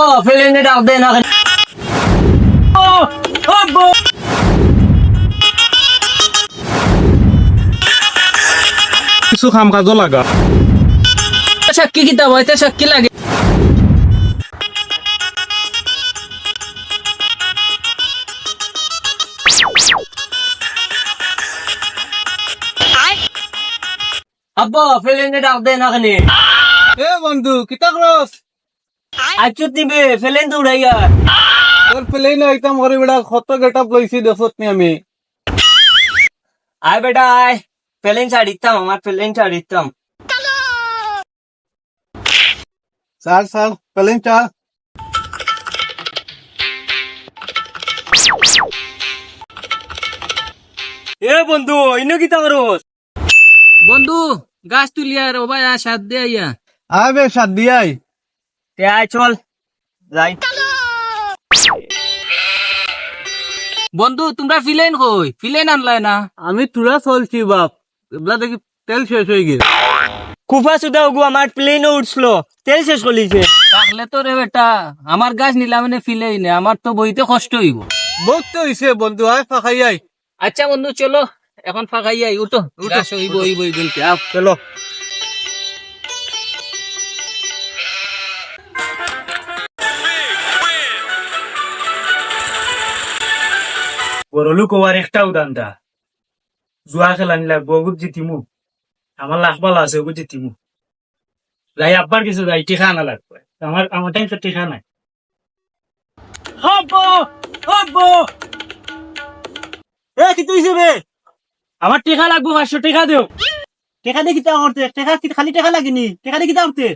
আব্বা ফেলেনে ডাক দে না। আব্বা কিছু কাম কাজও লাগা সাক্ষী কিতাব হইতে সাক্ষী লাগে? আব্বা ফেলেনে ডাক দে না এ বন্ধু কিতা করস? আচুত দিবে ফেলেন দৌড়াইয়া। তোর পেলেই না একদম করে বেড়া কত গেটআপ লইছি দেখত নি আমি। আয় বেটা আয় ফেলেন ছাড়িতাম আমার ফেলেন ছাড়িতাম চাল চাল পেলেন চাল। এ বন্ধু ইনো কিতা করস বন্ধু গাছ তুলিয়া রে ভাই সাত দে আইয়া। আয় বে সাত দিয়াই তে আয় চল। যাই। বন্ধু তোমরা ফিলেন কই? ফিলেন আনলাই না। আমি তুরা চলছি বাপ। এবলা দেখি তেল শেষ হয়ে গেছে কুফা সুদা ওগু আমার প্লেন উঠছিল। তেল শেষ করিছে তাহলে তো রে বেটা আমার গাছ নিলা মানে ফিলেই নে। আমার তো বইতে কষ্ট হইব। বহুত তো হইছে বন্ধু আয় ফাঁকাই আই আচ্ছা বন্ধু চলো। এখন ফাঁকাই আই উঠো গাছ হইব হইব চলো। বড়লু কোয়ার একটা উদানটা জুয়া খেলানি লাগবো ওগুত জিতিমু। আমার লাখ বালা আছে ওগুত জিতিমু। যাই আব্বার কিছু যাই টিকা আনা লাগবে। আমার আমার টাইম তো টিকা নাই। আব্বা আব্বা এ কি তুই বে? আমার টিকা লাগবো পাঁচশো টিকা দেও টেকা দিয়ে কিতা করতে টেকা কি খালি টেকা লাগেনি টেকা দিয়ে কিতা করতে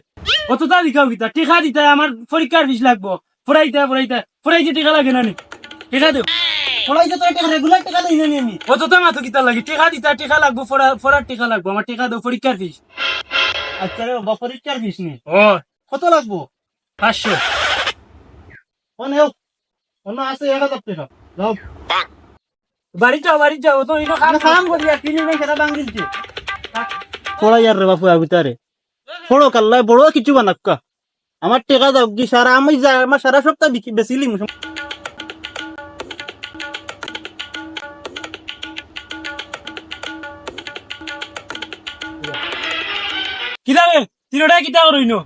কতটা দিকাও কিতা টিকা দিতে আমার পরীক্ষার ফিস লাগবো। ফুরাইতে ফুরাইতে ফুরাইতে টিকা লাগে না নি? টিকা দেও পড়াই তো টেকা রেগুলার টেকা দেই না আমি। কতটা মাথা কিতা লাগে? টিকা দিতে টিকা লাগবো ফোরা ফোরার টিকা লাগবো আমার টিকা দেও পরীক্ষার ফিস। আচ্ছা রে বাবা পরীক্ষার ফিস নি। ও। কত লাগবো? পাঁচশো। কোন হেও অন্য আছে এক হাজার টাকা। যাও। বাড়ি যাও বাড়ি যাও তো ইনো আমি কাম করি আর কিনি নাই সেটা বাঙ্গিলছে পড়াই আর রে বাপু আগুতারে পড়ো কাল্লাই বড় কিছু বানাক্কা। আমার টেকা দাও কি সারা আমি যা আমার সারা সপ্তাহ বিকি- বেচিলি রে তিনোটাই কিতা করইনো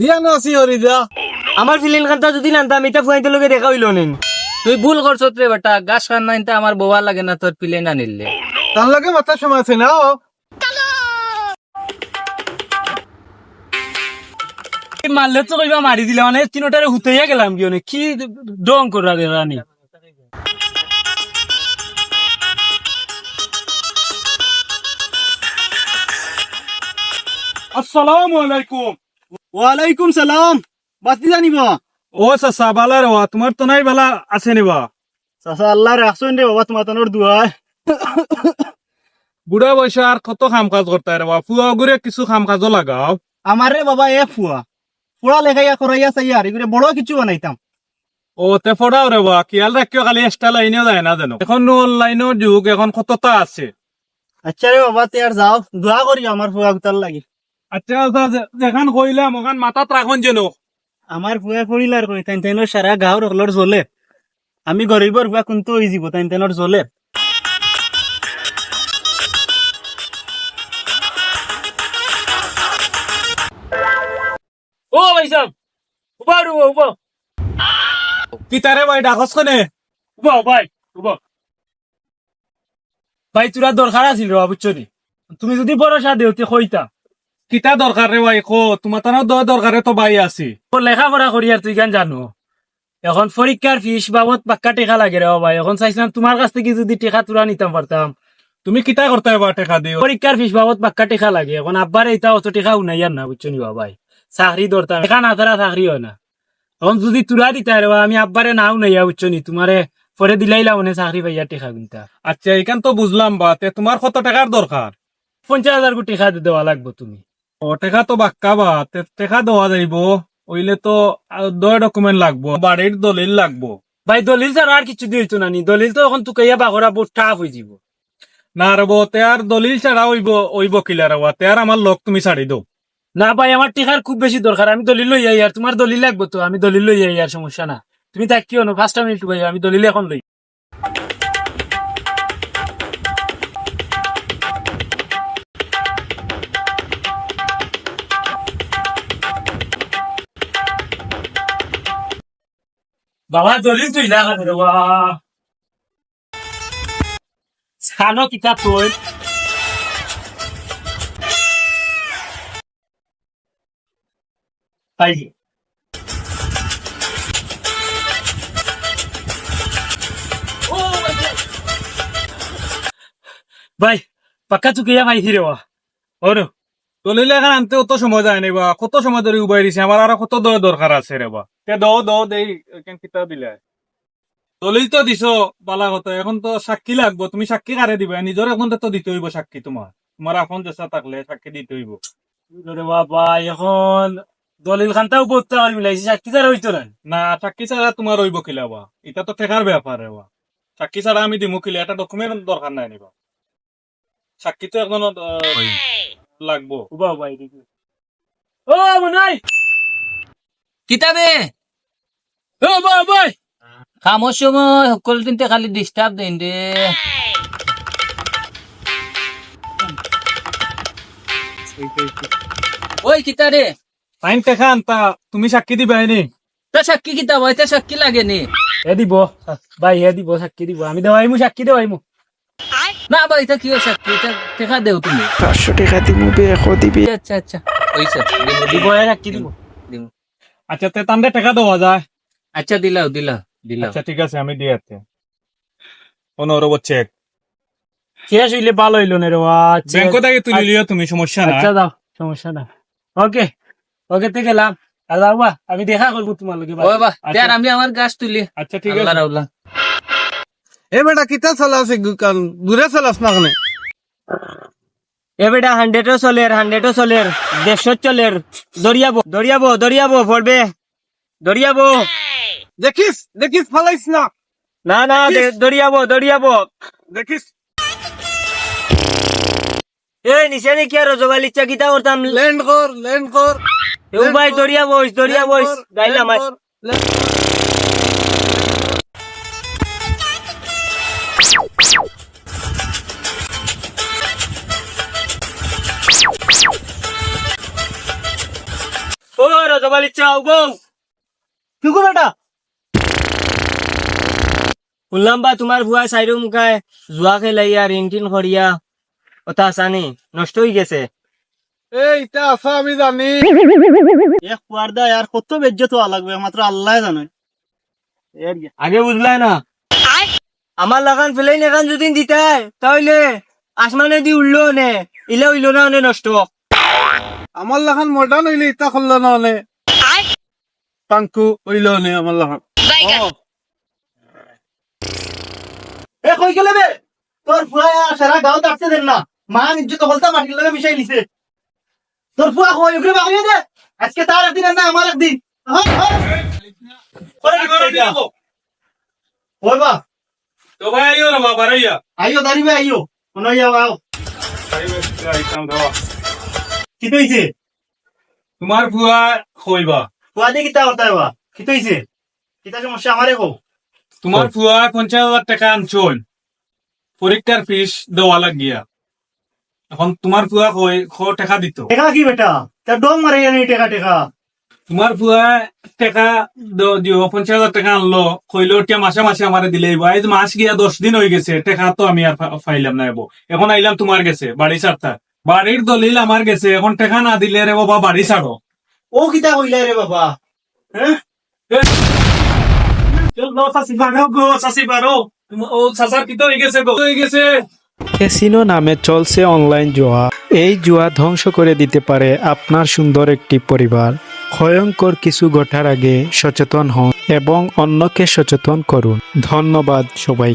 দিয়া না আছি হরি দিয়া। আমার ফিলিং খানটা যদি নানতাম এটা ফুয়াইতে লোকে দেখা হইল নেন। তুই ভুল করছ রে বেটা গাছ খান নাইতে আমার বোয়া লাগে না তোর প্লেন আনিলে তার লগে মাথা সময় আছে না মারলে তো কইবা মারি দিলে মানে তিনোটারে হুতাইয়া গেলাম কি কি ডং করা রে রানী আসসালামু আলাইকুম। ওয়ালাইকুম সালাম। বাতি জানিবা? ও চাচা বালা রে তোমার তো নাই বালা আছে নিবা চাচা আল্লাহ রে বাবা তোমার তোর দুয়ায়। বুড়া বয়সে আর কত কাম কাজ করতে রে বাবা? ফুয়া গুরে কিছু কাম কাজও লাগাও। আমার রে বাবা এ ফুয়া। ফুয়া লেখাইয়া করাইয়া চাই আর এগুলো বড় কিছু বানাইতাম। ও তে ফোড়াও রে বা খেয়াল রাখিও খালি এক্সট্রা লাইনেও যায় না জানো? এখন অনলাইনের যুগ এখন কতটা আছে। আচ্ছা রে বাবা তে আর যাও দোয়া করি আমার ফুয়া গুতার লাগি। আচ্ছা যেখান কইলাম ওখান মাথাত রাখুন যেন। আমার করিল আর কই তাই তাইনোর সারা গাঁও রকলর জ্বলে। আমি গরিবর ফুয়া কোনটো হয়ে যাব তাই তাইনোর জ্বলে। ও ভাই সাহেব উবা উবা উবা। কিতারে ভাই ডাকস কনে? উবা ভাই উবা। ভাই তোরা দরকার আছিল রে বুঝছ তুমি যদি ভরসা দেওতে কইতা কিতা দরকার রে ভাই? কো তোমার তানো দ দরকারে তো ভাই আছি। লেখা লেখাপড়া করি আর তুই কেন জানো? এখন পরীক্ষার ফিস বাবদ পাক্কা টেকা লাগে রে ভাই। এখন চাইছিলাম তোমার কাছ থেকে যদি টেকা তুরা নিতাম পারতাম তুমি কিতা করতে বা টেকা দিও? পরীক্ষার ফিস বাবদ পাক্কা টেকা লাগে। এখন আব্বার এটা অত টেকা উনাই আর না বুঝছ নি ভাই? চাকরি দরকার টেকা না তারা চাকরি হয় না। এখন যদি তুরা দিতা রে আমি আব্বারে নাও নাইয়া বুঝছ নি তোমারে পরে দিলাইলা মানে চাকরি পাইয়া টেকা কিনতা। আচ্ছা এখান তো বুঝলাম বা তে তোমার কত টাকার দরকার পঞ্চাশ হাজার কোটি টেকা দেওয়া লাগবো তুমি। ও টেকা তো বাক্কা বা টেকা দেওয়া যাইব। ওইলে তো দয় ডকুমেন্ট লাগবো বাড়ির দলিল লাগবো। ভাই, দলিল ছাড়া আর কিছু দিয়েছ না নি দলিল তো এখন তুকাইয়া বাগরা বহুত টাফ হয়ে যাব। না রে বো তে আর দলিল ছাড়া ওইব ওইব কিলা রে বা তে আর আমার লোক তুমি ছাড়ি দাও। না ভাই আমার টিকার খুব বেশি দরকার আমি দলিল লই আর তোমার দলিল লাগবে তো, আমি দলিল লই আর সমস্যা না। তুমি থাকিও না ফার্স্ট মিনিট ভাই, আমি দলিল এখন লই বাবা, দলিল তুই রে, বাবা। সানো কিতা তুই পাইলি ভাই, পাক্কা চুকিয়া পাইছি রে বা দলিল এখন আনতে অত সময় যায় নাই বা? কত সময় ধরে উবাই দিছে? আমার আরও কত দয় দরকার আছে রে বা? তে দ দ দেই কেন কিতা দিলে? দলিল তো দিছো বালা কথা এখন তো সাক্ষী লাগবো। তুমি সাক্ষী কারে দিবা? নিজের এখন তো দিতে হইব সাক্ষী তোমার তোমার এখন দেশা থাকলে সাক্ষী দিতে হইব। রে বাবা এখন দলিল মিলাইছি। সাক্ষী তারা হইতো না না সাক্ষী ছাড়া তোমার হইব কিলা বা? এটা তো ঠেকার ব্যাপার রে বা। সাক্ষী ছাড়া আমি দিমু কিলা? এটা ডকুমেন্ট দরকার নাই নিবা সাক্ষী তো এখন লাগবো। উবা উবা এদিকে ও মনাই কিতাবে? ও ভাই কামৰ সময় সকলো দিনতে খালি ডিষ্টাৰ্ব দেন দে ঐ কিতা রে ফাইন টেকা আনতা তুমি সাক্ষী দিবা নি তই চাক্কি কিতা হয় তই চাক্কি লাগে নি। এ দিব ভাই এ দিব সাক্ষী দিব। আমি দেওয়াইমু সাক্ষী দেওয়াইমু না বা এটা কি হয় চাক্কি এটা টেকা দেও তুমি। পাঁচশো টাকা দিমু বে দিবি। আচ্ছা আচ্ছা। দিব এ সাক্ষী দিব? দিম। আচ্ছা তে টেকা দেওয়া যায়। আচ্ছা দিলাও দিলাও দিলাও। আচ্ছা ঠিক আছে আমি দিয়ে আতে। পনেরো চেক শেষ হইলে ভালো হইল না রে আচ্ছা ব্যাংক থেকে তুলি লিও তুমি? সমস্যা না আচ্ছা দাও সমস্যা না ওকে ওকে তে গেলাম। আর আমি দেখা করব তোমার লগে ও বা আমি আমার গাছ তুলি। আচ্ছা ঠিক আল্লাহ আছে। এ বেটা কিতা চলাছে কাল দূরে চলাস না কেন? এ বেটা হান্ড্রেডও চলের হান্ড্রেডও চলের দেড়শো চলের দরিয়াবো দরিয়াবো দরিয়াবো পড়বে দরিয়াবো দেখিস দেখিস ফালাইস না। না না দরিয়াবো দরিয়াবো দেখিস এই নিচে নাকি আর রজবাল ইচ্ছা কিতা করতাম ল্যান্ড কর ল্যান্ড কর এ ভাই দরিয়াবো গাইলাম আজ। ও রজবাল ইচ্ছা গো কি গো বেটা? শুনলাম বা তোমার ভুয়া মুখায় জুয়া খেলাইয়া আসানি নষ্ট হয়ে গেছে। এই তা আছে আমি জানি। এক আর কত বেজ্জত হওয়া লাগবে? মাত্র আল্লাহ জানে। আগে বুঝলাই না। আমার লাগান ফেলাই নেখান যদি দিতাই তাহলে আসমানে দি উঠল নে ইলে উইলো না অনে নষ্ট আমার লাখান মডার্ন হইলে ইতা করল না? অনে পাঙ্কু হইল নে আমার এ কই গেলে বে? তোর ফুয়া সারা গাঁও ডাকতে দেন না। মা নিজ কলতা মাটির লগে মিশাই লিছে তোর ফুয়া কই? ওগুলো বাগিয়ে দে। আজকে তার একদিন আর না আমার একদিন। হয়, হয়। ওই বা। তো ভাই আইও না বাবা রাইয়া আইও দাঁড়িয়ে আইও। মনে হয় আও কি হইছে তোমার ভুয়া হইবা ফুয়া দিয়ে কিতা হতা বা কি হইছে কিতা সমস্যা আমারে কও তোমার ভুয়া পঞ্চাশ হাজার টাকা আনছল পরীক্ষার ফিস দেওয়া লাগিয়া। এখন তোমার ভুয়া কই খ টাকা দিত। টেকা কি বেটা? তা ডং মারে জানি টেকা টেকা। তোমার ভুয়া টাকা দিও পঞ্চাশ হাজার টাকা আনলো। কইলো এতিয়া মাসে মাসে আমারে দিলে এই আজ মাস গিয়া দশ দিন হয়ে গেছে টাকা তো আমি আর পাইলাম না এবো এখন আইলাম তোমার গেছে বাড়ি ছাড়তা বাড়ির দলিল আমার গেছে। এখন টাকা না দিলে রে বাবা বাড়ি ছাড়ো ও কিতা কইলা রে বাবা ক্যাসিনো নামে চলছে অনলাইন জুয়া। এই জুয়া ধ্বংস করে দিতে পারে আপনার সুন্দর একটি পরিবার। ভয়ঙ্কর কিছু ঘটার আগে সচেতন হন এবং অন্যকে সচেতন করুন। ধন্যবাদ সবাই